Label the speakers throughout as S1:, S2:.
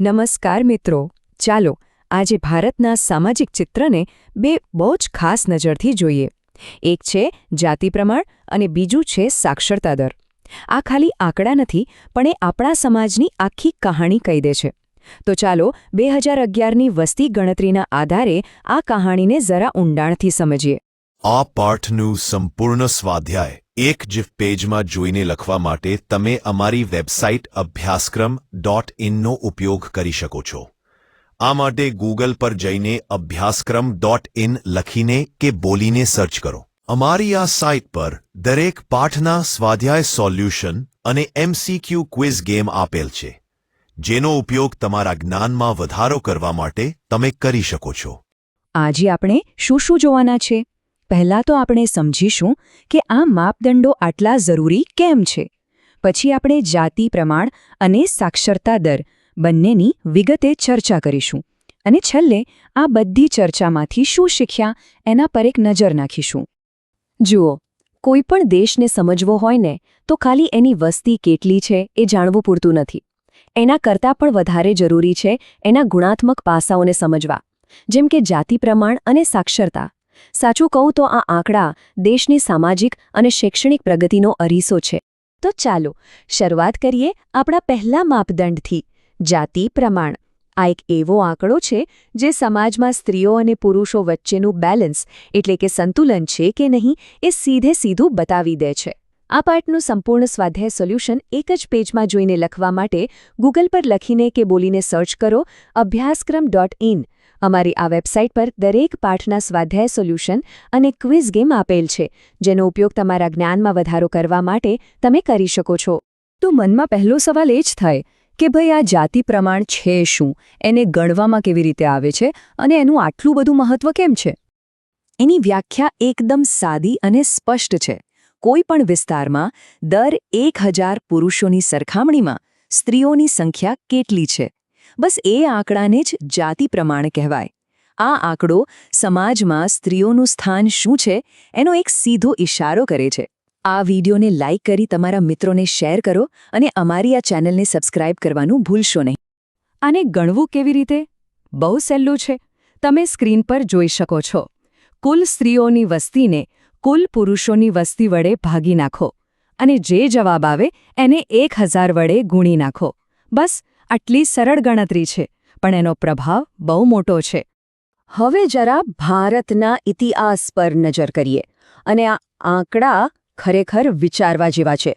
S1: નમસ્કાર મિત્રો. ચાલો, આજે ભારતના સામાજિક ચિત્રને બે બહુ જ ખાસ નજરથી જોઈએ. એક છે જાતિ પ્રમાણ અને બીજું છે સાક્ષરતા દર. આ ખાલી આંકડા નથી, પણ એ આપણા સમાજની આખી કહાણી કહી દે છે. તો ચાલો, બે હજાર અગિયારની વસ્તી ગણતરીના આધારે આ કહાણીને જરા ઊંડાણથી સમજીએ.
S2: આ પાઠનું સંપૂર્ણ સ્વાધ્યાય એક જ પેજમાં જોઈને લખવા માટે તમે અમારી વેબસાઇટ અભ્યાસક્રમ ડોટ ઇનનો ઉપયોગ કરી શકો છો. આ માટે ગૂગલ પર જઈને અભ્યાસક્રમ ડોટ ઇન લખીને કે બોલીને સર્ચ કરો. અમારી આ સાઇટ પર દરેક પાઠના સ્વાધ્યાય સોલ્યુશન અને એમસીક્યુ ક્વિઝ ગેમ આપેલ છે, જેનો ઉપયોગ તમારા જ્ઞાનમાં વધારો કરવા માટે તમે કરી શકો છો.
S1: આજે આપણે શું શું જોવાના છે? પહેલાં તો આપણે સમજીશું કે આ માપદંડો આટલા જરૂરી કેમ છે. પછી આપણે જાતિ પ્રમાણ અને સાક્ષરતા દર બંનેની વિગતે ચર્ચા કરીશું. અને છેલ્લે આ બધી ચર્ચામાંથી શું શીખ્યા એના પર એક નજર નાખીશું. જુઓ, કોઈ પણ દેશને સમજવો હોય ને, તો ખાલી એની વસ્તી કેટલી છે એ જાણવું પૂરતું નથી. એના કરતાં પણ વધારે જરૂરી છે એના ગુણાત્મક પાસાઓને સમજવા. જેમ કે જાતિ પ્રમાણ અને સાક્ષરતા. સાચું કહું તો આ આંકડા દેશની સામાજિક અને શૈક્ષણિક પ્રગતિનો અરીસો છે. તો ચાલો શરૂઆત કરીએ આપણા પહેલા માપદંડથી. જાતિ પ્રમાણ. આ એક એવો આંકડો છે જે સમાજમાં સ્ત્રીઓ અને પુરુષો વચ્ચેનું બેલેન્સ એટલે કે સંતુલન છે કે નહીં એ સીધે સીધું બતાવી દે છે. આ પાઠનું સંપૂર્ણ સ્વાધ્યાય સોલ્યુશન એક જ પેજમાં જોઈને લખવા માટે ગૂગલ પર લખીને કે બોલીને સર્ચ કરો અભ્યાસક્રમ ડોટ ઇન અમારી આ વેબસાઇટ પર દરેક પાઠના સ્વાધ્યાય સોલ્યુશન અને ક્વિઝ ગેમ આપેલ છે, જેનો ઉપયોગ તમારા જ્ઞાનમાં વધારો કરવા માટે તમે કરી શકો છો. તો મનમાં પહેલો સવાલ એ જ થાય કે ભાઈ આ જાતિ પ્રમાણ છે શું? એને ગણવામાં કેવી રીતે આવે છે? અને એનું આટલું બધું મહત્વ કેમ છે? એની વ્યાખ્યા એકદમ સાદી અને સ્પષ્ટ છે. કોઈ પણ વિસ્તારમાં દર એક હજાર પુરુષોની સરખામણીમાં સ્ત્રીઓની સંખ્યા કેટલી છે? બસ એ આંકડાને જ જાતિ પ્રમાણ કહેવાય. આ આંકડો સમાજમાં સ્ત્રીઓનું સ્થાન શું છે એનો એક સીધો ઇશારો કરે છે. આ વિડીયોને લાઇક કરી તમારા મિત્રોને શેર કરો અને અમારી આ ચેનલને સબસ્ક્રાઇબ કરવાનું ભૂલશો નહીં. આને ગણવું કેવી રીતે? બહુ સહેલું છે. તમે સ્ક્રીન પર જોઈ શકો છો. કુલ સ્ત્રીઓની વસ્તીને કુલ પુરુષોની વસ્તી વડે ભાગી નાખો. અને જે જવાબ આવે એને એક વડે ગુણી નાખો. બસ આટલી સરળ ગણતરી છે, પણ એનો પ્રભાવ બહુ મોટો છે. હવે જરા ભારતના ઇતિહાસ પર નજર કરીએ અને આ આંકડા ખરેખર વિચારવા જેવા છે.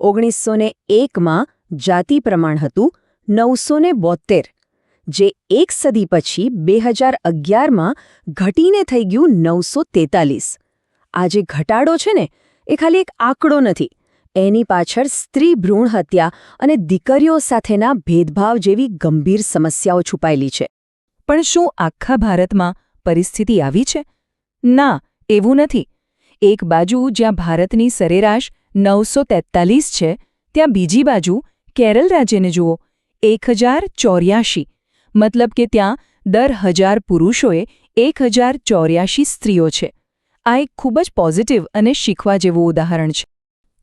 S1: ઓગણીસો ને એકમાં જાતિ પ્રમાણ હતું નવસો ને બોતેર જે એક સદી પછી બે હજાર અગિયારમાં ઘટીને થઈ ગયું નવસો તેતાલીસ. આ જે ઘટાડો છે ને, એ ખાલી એક આંકડો નથી એની પાછળ સ્ત્રી ભ્રૂણ હત્યા અને દીકરીઓ સાથેના ભેદભાવ જેવી ગંભીર સમસ્યાઓ છુપાયેલી છે. પણ શું આખા ભારતમાં પરિસ્થિતિ આવી છે? ના, એવું નથી. એક બાજુ જ્યાં ભારતની સરેરાશ નવસો છે, ત્યાં બીજી બાજુ કેરળ રાજ્યને જુઓ, એક મતલબ કે ત્યાં દર હજાર પુરુષોએ એક સ્ત્રીઓ છે. આ એક ખૂબ જ પોઝિટિવ અને શીખવા જેવું ઉદાહરણ છે.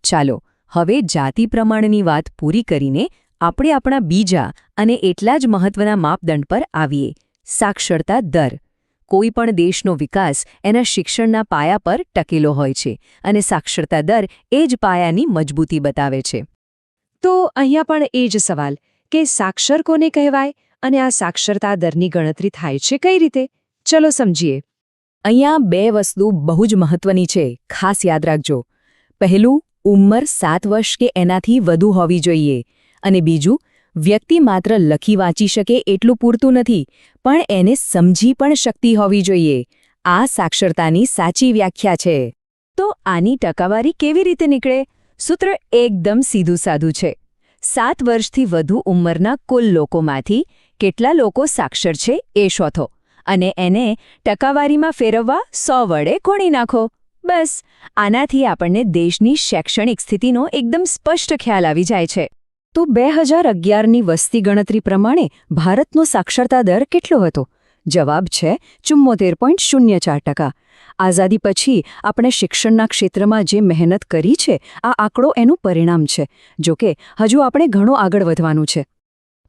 S1: ચાલો, હવે જાતિ પ્રમાણની વાત પૂરી કરીને આપણે આપણા બીજા અને એટલા જ મહત્વના માપદંડ પર આવીએ. સાક્ષરતા દર. કોઈ પણ દેશનો વિકાસ એના શિક્ષણના પાયા પર ટકેલો હોય છે અને સાક્ષરતા દર એ જ પાયાની મજબૂતી બતાવે છે. તો અહીંયા પણ એ જ સવાલ, કે સાક્ષર કોને કહેવાય અને આ સાક્ષરતા દરની ગણતરી થાય છે કઈ રીતે? ચલો સમજીએ. અહીંયા બે વસ્તુ બહુ જ મહત્વની છે, ખાસ યાદ રાખજો. પહેલું, ઉંમર સાત વર્ષ કે એનાથી વધુ હોવી જોઈએ. અને બીજું, વ્યક્તિ માત્ર લખી વાંચી શકે એટલું પૂરતું નથી, પણ એને સમજી પણ શકતી હોવી જોઈએ. આ સાક્ષરતાની સાચી વ્યાખ્યા છે. તો આની ટકાવારી કેવી રીતે નીકળે? સૂત્ર એકદમ સીધું સાધું છે. સાત વર્ષથી વધુ ઉંમરના કુલ લોકોમાંથી કેટલા લોકો સાક્ષર છે એ શોધો અને એને ટકાવારીમાં ફેરવવા સો વડે કોણી નાખો. બસ, આનાથી આપણને દેશની શૈક્ષણિક સ્થિતિનો એકદમ સ્પષ્ટ ખ્યાલ આવી જાય છે. તો બે હજાર અગિયારની વસ્તી ગણતરી પ્રમાણે ભારતનો સાક્ષરતા દર કેટલો હતો? જવાબ છે ચુમ્મોતેર પોઈન્ટ શૂન્ય ચાર ટકા. આઝાદી પછી આપણે શિક્ષણના ક્ષેત્રમાં જે મહેનત કરી છે, આ આંકડો એનું પરિણામ છે જોકે હજુ આપણે ઘણો આગળ વધવાનું છે.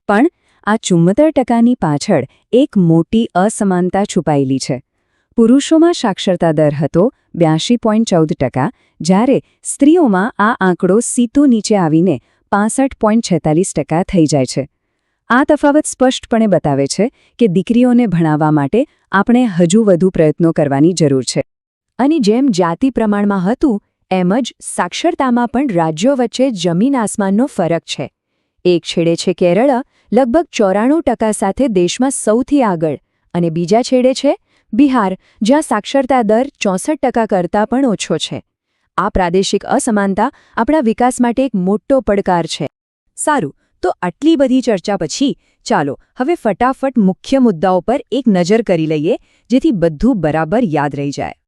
S1: પણ આ ચુમ્મોતેર ટકાની પાછળ એક મોટી અસમાનતા છુપાયેલી છે. પુરુષોમાં સાક્ષરતા દર હતો બ્યાસી પોઈન્ટ ચૌદ ટકા, જ્યારે સ્ત્રીઓમાં આ આંકડો સીતો નીચે આવીને પાસઠ પોઈન્ટ છેતાલીસ ટકા થઈ જાય છે. આ તફાવત સ્પષ્ટપણે બતાવે છે કે દીકરીઓને ભણાવવા માટે આપણે હજુ વધુ પ્રયત્નો કરવાની જરૂર છે. અને જેમ જાતિ પ્રમાણમાં હતું, એમ જ સાક્ષરતામાં પણ રાજ્યો વચ્ચે જમીન આસમાનનો ફરક છે. એક છેડે છે કેરળ, લગભગ ચોરાણું ટકા સાથે દેશમાં સૌથી આગળ, અને બીજા છેડે છે બિહાર, જ્યાં સાક્ષરતા દર ચોસઠ ટકા કરતાં પણ ઓછો છે. આ પ્રાદેશિક અસમાનતા આપણા વિકાસ માટે એક મોટો પડકાર છે. સારું, તો આટલી બધી ચર્ચા પછી ચાલો હવે ફટાફટ મુખ્ય મુદ્દાઓ પર એક નજર કરી લઈએ, જેથી બધું બરાબર યાદ રહી જાય.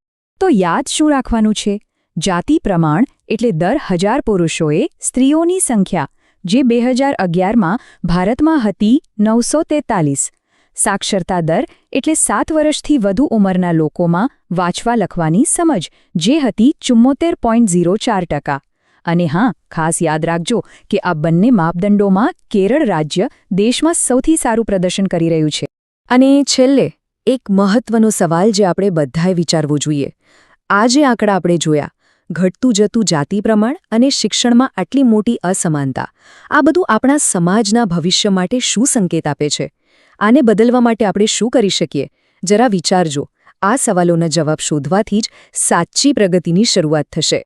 S1: તો યાદ શું રાખવાનું છે? જાતિ પ્રમાણ એટલે દર હજાર પુરુષોએ સ્ત્રીઓની સંખ્યા, જે બે હજાર અગિયારમાં ભારતમાં હતી નવસો તેતાલીસ સાક્ષરતા દર એટલે સાત વર્ષથી વધુ ઉંમરના લોકોમાં વાંચવા લખવાની સમજ, જે હતી ચુમ્મોતેર ટકા. અને હા, ખાસ યાદ રાખજો કે આ બંને માપદંડોમાં કેરળ રાજ્ય દેશમાં સૌથી સારું પ્રદર્શન કરી રહ્યું છે. અને છેલ્લે, એક મહત્વનો સવાલ જે આપણે બધાએ વિચારવું જોઈએ. આ જે આંકડા આપણે જોયા. ઘટતું જતું જાતિ પ્રમાણ અને શિક્ષણમાં આટલી મોટી અસમાનતા. આ બધું આપણા સમાજના ભવિષ્ય માટે શું સંકેત આપે છે? આને બદલવા માટે આપણે શું કરી શકીએ? જરા વિચારજો. આ સવાલોના જવાબ શોધવાથી જ સાચી પ્રગતિની શરૂઆત થશે.